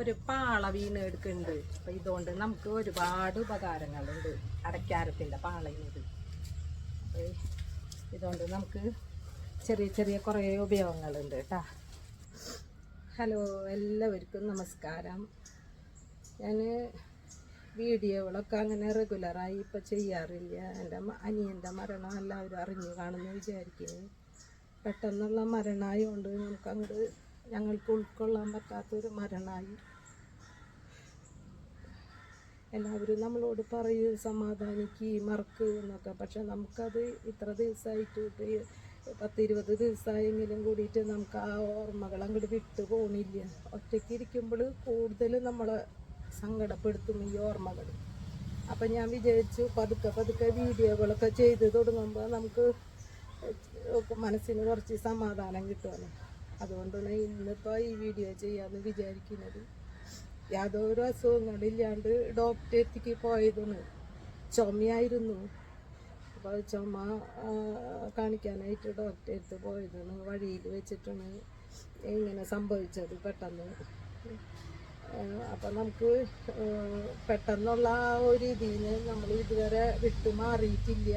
ഒരു പാള വീണ് എടുക്കുന്നുണ്ട്. അപ്പം ഇതുകൊണ്ട് നമുക്ക് ഒരുപാട് ഉപകാരങ്ങളുണ്ട് അടയ്ക്കാരത്തിന്റെ അപ്പോൾ ഇതുകൊണ്ട് നമുക്ക് ചെറിയ ചെറിയ കുറേ ഉപയോഗങ്ങളുണ്ട് കേട്ടോ. ഹലോ എല്ലാവർക്കും നമസ്കാരം. ഞാൻ വീഡിയോകളൊക്കെ അങ്ങനെ റെഗുലറായി ഇപ്പോൾ ചെയ്യാറില്ല. എന്റെ അനിയന്റെ മരണം എല്ലാവരും അറിഞ്ഞു കാണുമെന്ന് വിചാരിക്കുന്നു. പെട്ടെന്നുള്ള മരണമായതുകൊണ്ട് നമുക്ക് അങ്ങോട്ട് ഞങ്ങൾക്ക് ഉൾക്കൊള്ളാൻ പറ്റാത്തൊരു മരണമായി എല്ലാവരും നമ്മളോട് പറയൂ സമാധാനിക്ക് മറക്ക് എന്നൊക്കെ. പക്ഷെ നമുക്കത് ഇത്ര ദിവസമായിട്ട് പത്ത് ഇരുപത് ദിവസമായെങ്കിലും കൂടിയിട്ട് നമുക്ക് ആ ഓർമ്മകൾ അങ്ങോട്ട് വിട്ടു പോണില്ല. ഒറ്റയ്ക്ക് ഇരിക്കുമ്പോൾ കൂടുതൽ നമ്മളെ സങ്കടപ്പെടുത്തും ഈ ഓർമ്മകൾ. അപ്പം ഞാൻ വിചാരിച്ചു പതുക്കെ പതുക്കെ വീഡിയോകളൊക്കെ ചെയ്ത് തുടങ്ങുമ്പോൾ നമുക്ക് മനസ്സിന് കുറച്ച് സമാധാനം കിട്ടുമല്ലോ. അതുകൊണ്ടാണ് ഇന്നിപ്പോൾ ഈ വീഡിയോ ചെയ്യാമെന്ന് വിചാരിക്കുന്നത്. യാതൊരു അസുഖങ്ങളില്ലാണ്ട് ഡോക്ടറെ അടുത്തേക്ക് പോയതാണ്. ചുമയായിരുന്നു. അപ്പോൾ ചുമ കാണിക്കാനായിട്ട് ഡോക്ടറെ അടുത്ത് പോയതാണ്. വഴിയിൽ വെച്ചിട്ടാണ് ഇങ്ങനെ സംഭവിച്ചത് പെട്ടെന്ന്. അപ്പം നമുക്ക് പെട്ടെന്നുള്ള ആ ഒരു രീതിയിൽ നമ്മൾ ഇതുവരെ വിട്ടു മാറിയിട്ടില്ല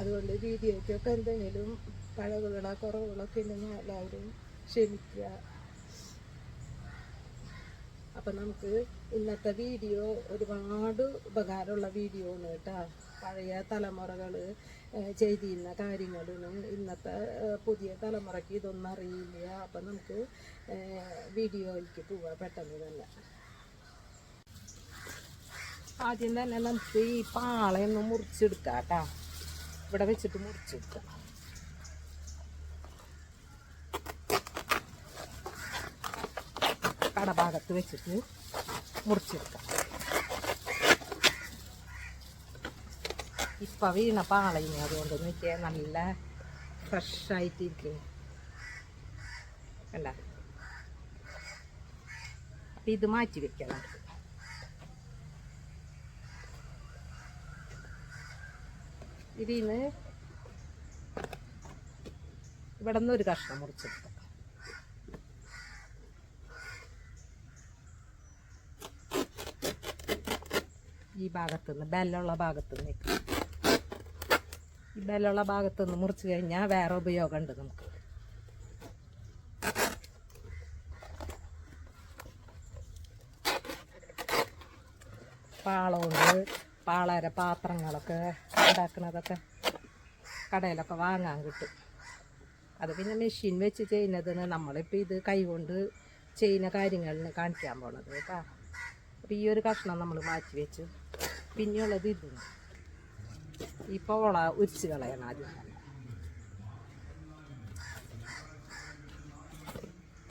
അതുകൊണ്ട് വീഡിയോയ്ക്കൊക്കെ എന്തെങ്കിലും പഴവുകളോ കുറവുകളൊക്കെ ഉണ്ടെങ്കിൽ എല്ലാവരും ക്ഷമിക്കുക. അപ്പം നമുക്ക് ഇന്നത്തെ വീഡിയോ ഒരുപാട് ഉപകാരമുള്ള വീഡിയോ ആണ് കേട്ടോ. പഴയ തലമുറകൾ ചെയ്തിരുന്ന കാര്യങ്ങളും ഇന്നത്തെ പുതിയ തലമുറയ്ക്ക് ഇതൊന്നും അറിയില്ല. അപ്പം നമുക്ക് വീഡിയോയിലേക്ക് പോവാം പെട്ടെന്ന് തന്നെ. ആദ്യം തന്നെ നമുക്ക് ഈ പാളയൊന്ന് മുറിച്ചെടുക്കാം കേട്ടോ. ഇവിടെ വെച്ചിട്ട് മുറിച്ചെടുക്കാം. കടഭാഗത്ത് വെച്ചിട്ട് മുറിച്ചെടുക്കാം. ഇപ്പം വീണ പാളയിന് അതുകൊണ്ട് നോക്കിയാൽ നല്ല ഫ്രഷായിട്ടിരിക്കും കണ്ട? അപ്പം ഇത് മാറ്റി വെക്കണം. ഇതിന് ഇവിടെ നിന്ന് ഒരു കഷ്ണം മുറിച്ചെടുക്കാം. ഈ ഭാഗത്തുനിന്ന് ബെല്ലുള്ള ഭാഗത്തുനിന്ന്. ഈ ബെല്ലുള്ള ഭാഗത്തുനിന്ന് മുറിച്ച് കഴിഞ്ഞാൽ വേറെ ഉപയോഗമുണ്ട് നമുക്ക്. പാളമുണ്ട് പാളര പാത്രങ്ങളൊക്കെ ഉണ്ടാക്കുന്നതൊക്കെ കടയിലൊക്കെ വാങ്ങാൻ കിട്ടും. അത് പിന്നെ മെഷീൻ വെച്ച് ചെയ്യുന്നതെന്ന് നമ്മളിപ്പോൾ ഇത് കൈകൊണ്ട് ചെയ്യുന്ന കാര്യങ്ങളിന് കാണിക്കാൻ പോണത് കേട്ടോ. അപ്പോൾ ഈ ഒരു കഷ്ണം നമ്മൾ മാറ്റി വെച്ചു പിന്നെയുള്ളത് ഇത് ഈ പോള ഉരിച്ച് കളയണം ആദ്യം.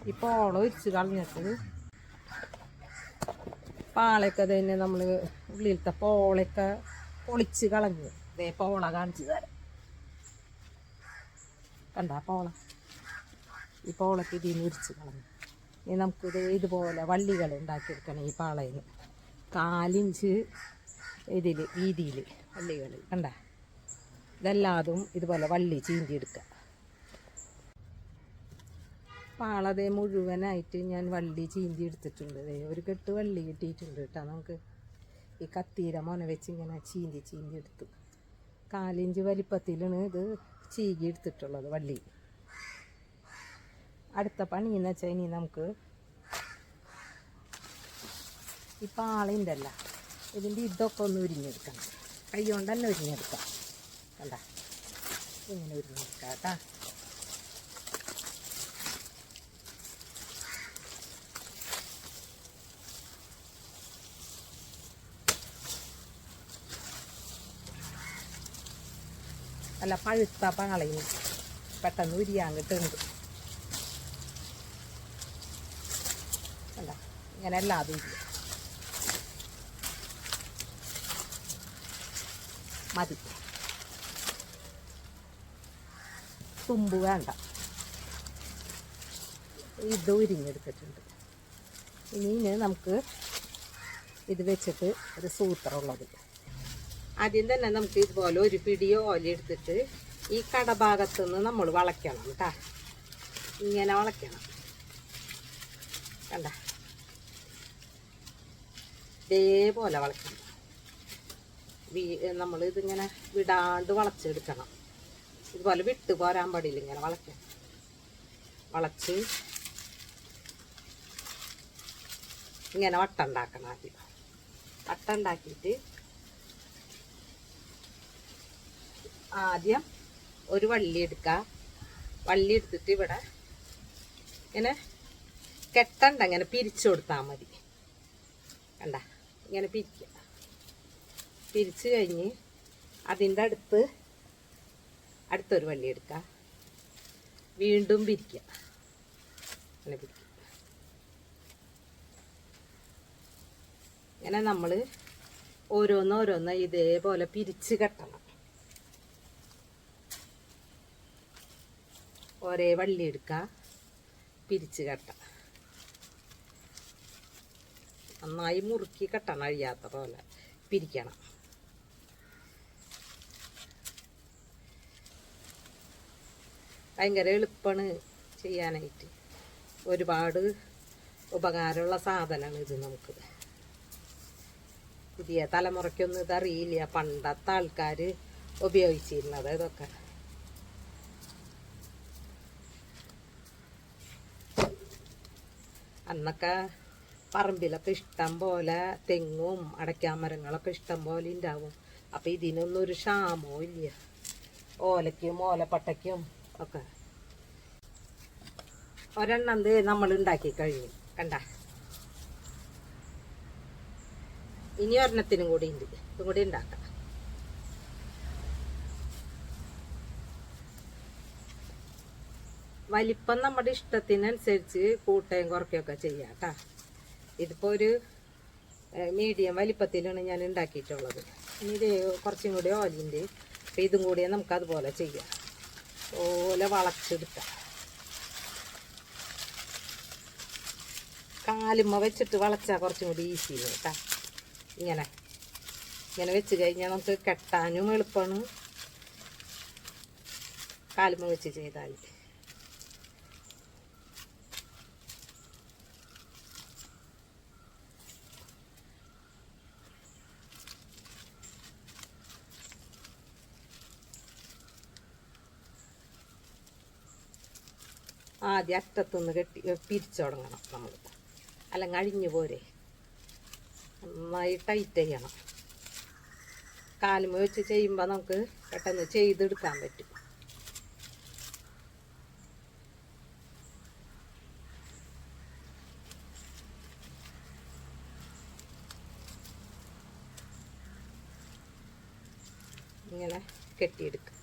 ഈ പോള ഉരിച്ച് കളഞ്ഞിട്ട് പാളയൊക്കെ തന്നെ നമ്മൾ ഉള്ളിലത്തെ പോളയൊക്കെ പൊളിച്ച് കളഞ്ഞു ഇതേ പോള കാണിച്ചു തരാം. കണ്ട പോള? ഈ പോളൊക്കെ ഇതിൽ നിന്ന് ഉരിച്ച് കളഞ്ഞു. ഇനി നമുക്കിത് ഇതുപോലെ വള്ളികൾ ഉണ്ടാക്കിയെടുക്കണം ഈ പാളയിൽ. കാലിഞ്ച് ഇതിൽ വീതിയിൽ വള്ളികൾ. കണ്ട? ഇതെല്ലാതും ഇതുപോലെ വള്ളി ചീന്തിയെടുക്കുക. പാളതെ മുഴുവനായിട്ട് ഞാൻ വള്ളി ചീന്തി എടുത്തിട്ടുണ്ട് ഒരു കെട്ട് വള്ളി കിട്ടിയിട്ടുണ്ട് കേട്ടോ നമുക്ക്. ഈ കത്തീര മൊന വെച്ച് ഇങ്ങനെ ചീന്തി ചീന്തി എടുത്തു. കാലിഞ്ച് വലിപ്പത്തിലാണ് ഇത് ചീകി എടുത്തിട്ടുള്ളത് വള്ളി. അടുത്ത പണി എന്ന് വെച്ചാൽ ഇനി നമുക്ക് ഈ പാളിന്റെ അല്ല ഇതിന്റെ ഇതൊക്കെ ഒന്ന് ഉരിഞ്ഞെടുക്കണം. കൈ കൊണ്ട് തന്നെ ഉരിഞ്ഞെടുക്കാം. കണ്ട? ഇങ്ങനെ ഉരിഞ്ഞെടുക്കാം കേട്ടാ. അല്ല പഴുത്ത പാളയും പെട്ടെന്ന് ഉരിയാൻ കിട്ടുന്നുണ്ട്. അല്ല ഇങ്ങനെ എല്ലാതും ഇല്ല മതി. തുമ്പ് വേണ്ട. ഇത് ഉരിഞ്ഞെടുത്തിട്ടുണ്ട്. ഇനി നമുക്ക് ഇത് വെച്ചിട്ട് ഒരു സൂത്രമുള്ളത്. ആദ്യം തന്നെ നമുക്ക് ഇതുപോലെ ഒരു പിടി ഓല എടുത്തിട്ട് ഈ കടഭാഗത്തു നിന്ന് നമ്മൾ വളയ്ക്കണം കേട്ടാ. ഇങ്ങനെ വളയ്ക്കണം. കണ്ട? ഇതേപോലെ വളയ്ക്കണം. വീ നമ്മൾ ഇതിങ്ങനെ വിടാണ്ട് വളച്ചെടുക്കണം. ഇതുപോലെ വിട്ട് പോരാൻ പാടില്ല ഇങ്ങനെ വളയ്ക്കണം വളച്ച് ഇങ്ങനെ വട്ട ഉണ്ടാക്കണം ആദ്യം. വട്ട ഉണ്ടാക്കിയിട്ട് ആദ്യം ഒരു വള്ളി എടുക്കുക വള്ളി എടുത്തിട്ട് ഇവിടെ ഇങ്ങനെ കെട്ടണ്ട ഇങ്ങനെ പിരിച്ചു കൊടുത്താൽ മതി. കണ്ട? ഇങ്ങനെ പിരിക്കുക പിരിച്ച് കഴിഞ്ഞ് അതിന്റെ അടുത്ത് അടുത്തൊരു വള്ളി എടുക്കുക വീണ്ടും പിരിക്കുക അങ്ങനെ പിരിക്കുക ഇങ്ങനെ നമ്മൾ ഓരോന്നോരോന്ന് ഇതേപോലെ പിരിച്ച് കെട്ടണം. ഒരേ വള്ളി എടുക്കുക പിരിച്ച് കെട്ടാം. നന്നായി മുറുക്കി കെട്ടണം അഴിയാത്ത പോലെ പിരിക്കണം. ഭയങ്കര എളുപ്പമാണ് ചെയ്യാനായിട്ട്. ഒരുപാട് ഉപകാരമുള്ള സാധനമാണ് ഇത് നമുക്ക്. പുതിയ തലമുറയ്ക്കൊന്നും ഇതറിയില്ല. പണ്ടത്തെ ആൾക്കാർ ഉപയോഗിച്ചിരുന്നത് ഇതൊക്കെ. അന്നൊക്കെ പറമ്പിലൊക്കെ ഇഷ്ടം പോലെ തെങ്ങും അടയ്ക്കാമരങ്ങളൊക്കെ ഇഷ്ടം പോലെ ഉണ്ടാവും അപ്പം ഇതിനൊന്നും ഒരു ക്ഷാമോ ഇല്ല. ഓലയ്ക്കും ഓലപ്പട്ടയ്ക്കും ഒക്കെ. ഒരെണ്ണം നമ്മൾ ഉണ്ടാക്കി കഴിഞ്ഞു. കണ്ട? ഇനി ഒരെണ്ണത്തിനും കൂടി ഉണ്ട് ഇതും കൂടി ഉണ്ടാക്കാം വലിപ്പം നമ്മുടെ ഇഷ്ടത്തിനനുസരിച്ച് കൂട്ടയും കുറയ്ക്കുകയൊക്കെ ചെയ്യാം കേട്ടോ. ഇതിപ്പോൾ ഒരു മീഡിയം വലിപ്പത്തിലാണ് ഞാൻ ഉണ്ടാക്കിയിട്ടുള്ളത്. ഇനി ഇത് കുറച്ചും കൂടി ഓലിന്റെ അപ്പം ഇതും കൂടി നമുക്ക് അതുപോലെ ചെയ്യാം. ഓല വളച്ചെടുക്കാം. കാലുമ്മ വെച്ചിട്ട് വളച്ചാൽ കുറച്ചും കൂടി ഈസി കേട്ടോ. ഇങ്ങനെ. ഇങ്ങനെ വെച്ച് കഴിഞ്ഞാൽ നമുക്ക് കെട്ടാനും എളുപ്പമാണ് കാലുമ്മ വെച്ച് ചെയ്താൽ ആദ്യം അറ്റത്തുനിന്ന് കെട്ടി പിരിച്ചു തുടങ്ങണം നമ്മൾ അല്ലെങ്കിൽ അഴിഞ്ഞു പോരെ. നന്നായി ടൈറ്റ് ചെയ്യണം. കാലുമ വെച്ച് ചെയ്യുമ്പോൾ നമുക്ക് പെട്ടെന്ന് ചെയ്തെടുക്കാൻ പറ്റും. ഇങ്ങനെ കെട്ടിയെടുക്കുക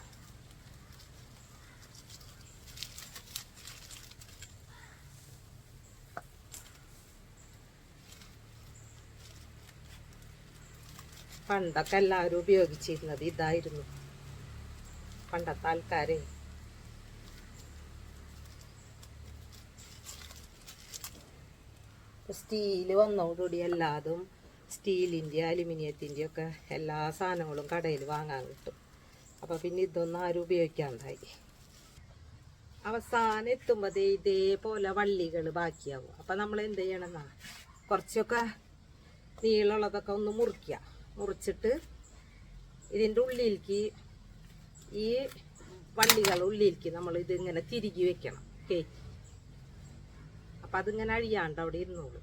പണ്ടൊക്കെ എല്ലാവരും ഉപയോഗിച്ചിരുന്നത് ഇതായിരുന്നു. പണ്ടത്തെ ആൾക്കാരെ. സ്റ്റീൽ വന്നതോടുകൂടി എല്ലാതും സ്റ്റീലിന്റെ അലുമിനിയത്തിന്റെ ഒക്കെ എല്ലാ സാധനങ്ങളും കടയിൽ വാങ്ങാൻ കിട്ടും. അപ്പോൾ പിന്നെ ഇതൊന്നും ആരും ഉപയോഗിക്കാണ്ടായി. അവസാനം എത്തുമ്പോൾ ഇതേപോലെ വള്ളികൾ ബാക്കിയാവും. അപ്പം നമ്മൾ എന്ത് ചെയ്യണമെന്നാ കുറച്ചൊക്കെ നീളമുള്ളതൊക്കെ ഒന്ന് മുറിക്കുക മുറിച്ചിട്ട് ഇതിന്റെ ഉള്ളിലേക്ക് ഈ വള്ളികൾ ഉള്ളിലേക്ക് നമ്മൾ ഇതിങ്ങനെ തിരികെ വെക്കണം. കേക്ക് അപ്പം അതിങ്ങനെ അഴിയാണ്ട് അവിടെ ഇരുന്നോളൂ.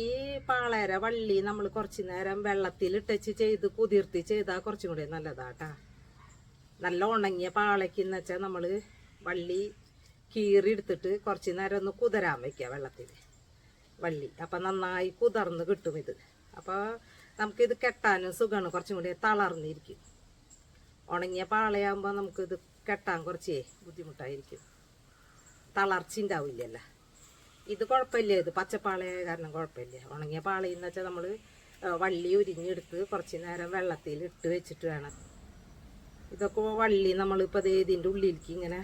ഈ പാളേര വള്ളി നമ്മൾ കുറച്ച് നേരം വെള്ളത്തിൽ ഇട്ടച്ച് ചെയ്ത് കുതിർത്തി ചെയ്താൽ കുറച്ചും കൂടി നല്ലതാട്ടാ നല്ല ഉണങ്ങിയ പാളയ്ക്ക് എന്ന് വെച്ചാൽ നമ്മൾ വള്ളി കീറി എടുത്തിട്ട് കുറച്ച് നേരം ഒന്ന് കുതിരാൻ വയ്ക്കുക വെള്ളത്തിൽ. വള്ളി. അപ്പം നന്നായി കുതിർന്ന് കിട്ടും ഇത്. അപ്പോൾ നമുക്കിത് കെട്ടാനും സുഖമാണ്. കുറച്ചും കൂടി തളർന്നിരിക്കും. ഉണങ്ങിയ പാളയാകുമ്പോൾ നമുക്കിത് കെട്ടാൻ കുറച്ചേ ബുദ്ധിമുട്ടായിരിക്കും. തളർച്ച ഉണ്ടാവില്ലല്ല. ഇത് കുഴപ്പമില്ല. ഇത് പച്ചപ്പാളയായ കാരണം കുഴപ്പമില്ല. ഉണങ്ങിയ പാളയെന്ന് വെച്ചാൽ നമ്മൾ വള്ളി ഉരിഞ്ഞെടുത്ത് കുറച്ച് നേരം വെള്ളത്തിൽ ഇട്ട് വെച്ചിട്ട് വേണം. ഇതൊക്കെ വള്ളി നമ്മളിപ്പോൾ ഇതിന്റെ ഉള്ളിലേക്ക് ഇങ്ങനെ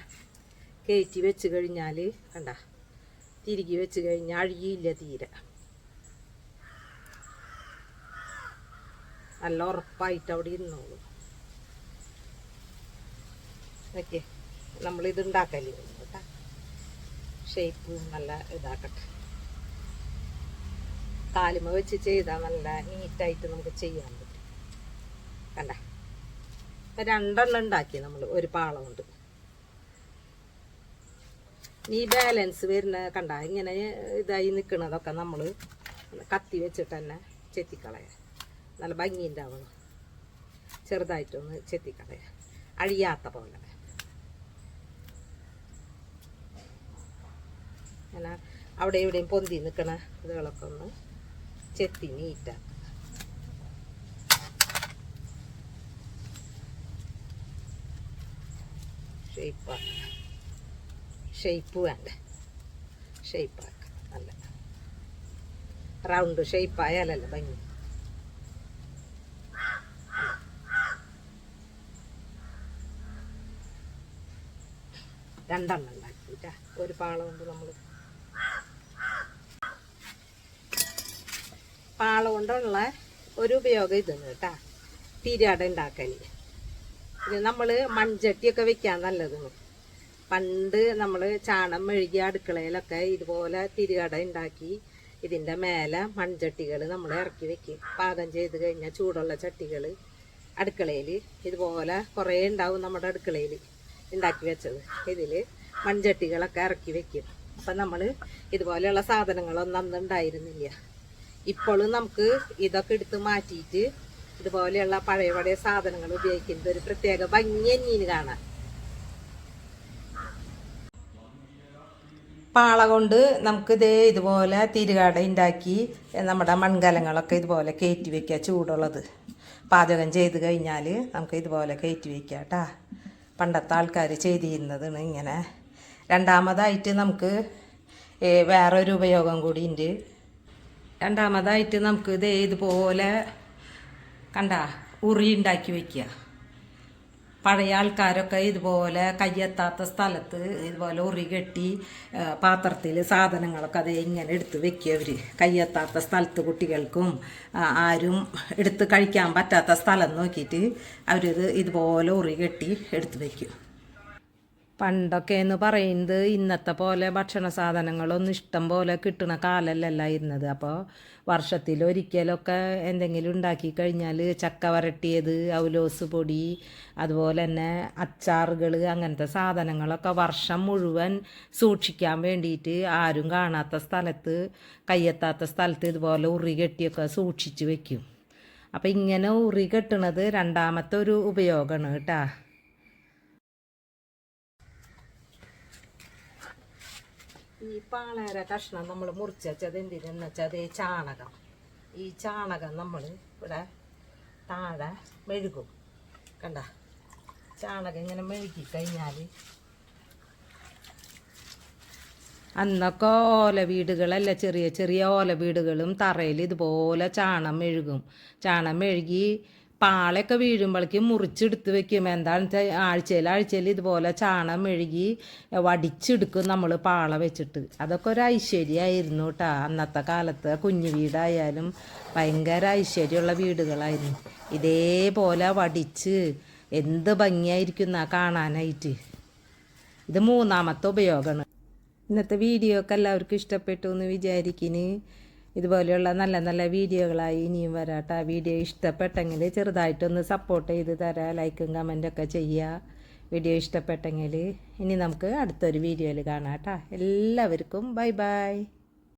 കയറ്റി വെച്ച് കഴിഞ്ഞാൽ കണ്ട തിരികെ വെച്ച് കഴിഞ്ഞാൽ അഴുകിയില്ല തീരെ. നല്ല ഉറപ്പായിട്ട് അവിടെ ഇരുന്നോളൂ. ഓക്കെ. നമ്മളിത് ഉണ്ടാക്കലേ കേട്ടോ. ഷേപ്പ് നല്ല ഇതാക്കട്ടെ. കാലുമ വെച്ച് ചെയ്താൽ നല്ല നീറ്റായിട്ട് നമുക്ക് ചെയ്യാൻ പറ്റും. കണ്ട? രണ്ടെണ്ണം ഉണ്ടാക്കി നമ്മൾ ഒരു പാള കൊണ്ട്. ഈ ബാലൻസ് വരുന്ന കണ്ട? ഇങ്ങനെ ഇതായി നിൽക്കുന്നതൊക്കെ നമ്മൾ കത്തി വെച്ചിട്ട് തന്നെ ചെത്തിക്കളയാം. നല്ല ഭംഗിന്റെ ആവണം ചെറുതായിട്ടൊന്ന് ചെത്തിക്കളയാം അഴിയാത്ത പോലെ. എന്നാ അവിടെ ഇവിടെയും പൊന്തി നിൽക്കണ ഇതുകളൊക്കെ ഒന്ന് ചെത്തി നീറ്റാക്കുക ഷേപ്പാക്കുക ഷേപ്പ് വേണ്ട? ഷേപ്പാക്കുക നല്ല. റൗണ്ട് ഷേപ്പായാലല്ല ഭംഗി. രണ്ടെണ്ണം ഉണ്ടാക്കിട്ടാ ഒരു പാള കൊണ്ട് നമ്മൾ പാള കൊണ്ടുള്ള ഒരു ഉപയോഗം ഇതെന്ന് കേട്ടാ. തിരിയാട ഉണ്ടാക്കാൻ ഇത് നമ്മൾ മൺചട്ടിയൊക്കെ വെക്കാൻ നല്ലത്. പണ്ട് നമ്മൾ ചാണം മെഴുകിയ അടുക്കളയിലൊക്കെ ഇതുപോലെ തിരികട ഉണ്ടാക്കി ഇതിന്റെ മേലെ മൺചട്ടികൾ നമ്മൾ ഇറക്കി വെക്കും. പാകം ചെയ്ത് കഴിഞ്ഞാൽ ചൂടുള്ള ചട്ടികൾ അടുക്കളയിൽ ഇതുപോലെ കുറേ ഉണ്ടാവും നമ്മുടെ അടുക്കളയിൽ ഉണ്ടാക്കി വെച്ചത്. ഇതിൽ മൺചട്ടികളൊക്കെ ഇറക്കി വെക്കും. അപ്പം നമ്മൾ ഇതുപോലെയുള്ള സാധനങ്ങളൊന്നും അന്ന് ഉണ്ടായിരുന്നില്ല. ഇപ്പോഴും നമുക്ക് ഇതൊക്കെ എടുത്ത് മാറ്റിയിട്ട് ഇതുപോലെയുള്ള പഴയ പഴയ സാധനങ്ങൾ ഉപയോഗിക്കുന്നത് ഒരു പ്രത്യേക ഭംഗി തന്നെയാണ് കാണാൻ. പാള കൊണ്ട് നമുക്ക് ഇതേ ഇതുപോലെ തിരുകാട ഉണ്ടാക്കി നമ്മുടെ മൺകലങ്ങളൊക്കെ ഇതുപോലെ കയറ്റി വയ്ക്കുക ചൂടുള്ളത്. പാചകം ചെയ്ത് കഴിഞ്ഞാൽ നമുക്ക് ഇതുപോലെ കയറ്റി വയ്ക്കാം കേട്ടാ. പണ്ടത്തെ ആൾക്കാർ ചെയ്തിരുന്നതാണ് ഇങ്ങനെ. രണ്ടാമതായിട്ട് നമുക്ക് വേറെ വേറൊരു ഉപയോഗം കൂടി ഉണ്ട്. രണ്ടാമതായിട്ട് നമുക്ക് ഇത് ഇതുപോലെ കണ്ട ഉറി ഉണ്ടാക്കി വെക്കുക. പഴയ ആൾക്കാരൊക്കെ ഇതുപോലെ കയ്യെത്താത്ത സ്ഥലത്ത് ഇതുപോലെ ഉറി കെട്ടി പാത്രത്തിൽ സാധനങ്ങളൊക്കെ അതേ ഇങ്ങനെ എടുത്ത് വെക്കുക അവർ കയ്യെത്താത്ത സ്ഥലത്ത് കുട്ടികൾക്കും ആരും എടുത്ത് കഴിക്കാൻ പറ്റാത്ത സ്ഥലം നോക്കിയിട്ട് അവരിത് ഇതുപോലെ ഉറി കെട്ടി എടുത്ത് വെക്കും. പണ്ടൊക്കെ എന്ന് പറയുന്നത് ഇന്നത്തെ പോലെ ഭക്ഷണ സാധനങ്ങളൊന്നും ഇഷ്ടം പോലെ കിട്ടുന്ന കാലമല്ലല്ല ഇരുന്നത് അപ്പോൾ വർഷത്തിൽ ഒരിക്കലൊക്കെ എന്തെങ്കിലും ഉണ്ടാക്കി കഴിഞ്ഞാൽ ചക്ക വരട്ടിയത് ഔലോസ് പൊടി അതുപോലെ തന്നെ അച്ചാറുകൾ അങ്ങനത്തെ സാധനങ്ങളൊക്കെ വർഷം മുഴുവൻ സൂക്ഷിക്കാൻ വേണ്ടിയിട്ട് ആരും കാണാത്ത സ്ഥലത്ത് കയ്യെത്താത്ത സ്ഥലത്ത് ഇതുപോലെ ഉറി കെട്ടിയൊക്കെ സൂക്ഷിച്ച് വെക്കും. അപ്പം ഇങ്ങനെ ഉറി കെട്ടണത് രണ്ടാമത്തെ ഒരു ഉപയോഗമാണ് കേട്ടാ. പാളേര കഷ്ണം നമ്മൾ മുറിച്ച് വെച്ചത് എന്തിനെന്ന് വെച്ചാൽ അതേ ചാണകം. ഈ ചാണകം നമ്മൾ ഇവിടെ താഴെ മെഴുകും. കണ്ട? ചാണകം ഇങ്ങനെ മെഴുകി കഴിഞ്ഞാൽ അന്നൊക്കെ ഓല വീടുകളല്ല ചെറിയ ചെറിയ ഓല വീടുകളും തറയിൽ ഇതുപോലെ ചാണം മെഴുകും. ചാണം മെഴുകി പാളയൊക്കെ വീഴുമ്പോഴേക്കും മുറിച്ചെടുത്ത് വെക്കും. എന്താണെന്ന് വെച്ചാൽ ആഴ്ചയിൽ ആഴ്ചയിൽ ഇതുപോലെ ചാണം മെഴുകി വടിച്ചെടുക്കും നമ്മൾ പാള വെച്ചിട്ട്. അതൊക്കെ ഒരു ഐശ്വര്യമായിരുന്നു കേട്ടോ. അന്നത്തെ കാലത്ത് കുഞ്ഞു വീടായാലും ഭയങ്കര ഐശ്വര്യമുള്ള വീടുകളായിരുന്നു. ഇതേപോലെ വടിച്ച് എന്ത് ഭംഗിയായിരിക്കും എന്നാ കാണാനായിട്ട്. ഇത് മൂന്നാമത്തെ ഉപയോഗമാണ്. ഇന്നത്തെ വീഡിയോ ഒക്കെ എല്ലാവർക്കും ഇഷ്ടപ്പെട്ടു എന്ന് വിചാരിക്കുന്നു. ഇതുപോലെയുള്ള നല്ല നല്ല വീഡിയോകളായി ഇനിയും വരാട്ടോ. വീഡിയോ ഇഷ്ടപ്പെട്ടെങ്കിൽ ചെറുതായിട്ടൊന്ന് സപ്പോർട്ട് ചെയ്ത് തരാം. ലൈക്കും കമന്റൊക്കെ ചെയ്യുക വീഡിയോ ഇഷ്ടപ്പെട്ടെങ്കിൽ ഇനി നമുക്ക് അടുത്തൊരു വീഡിയോയിൽ കാണാം കേട്ടോ എല്ലാവർക്കും ബൈ ബൈ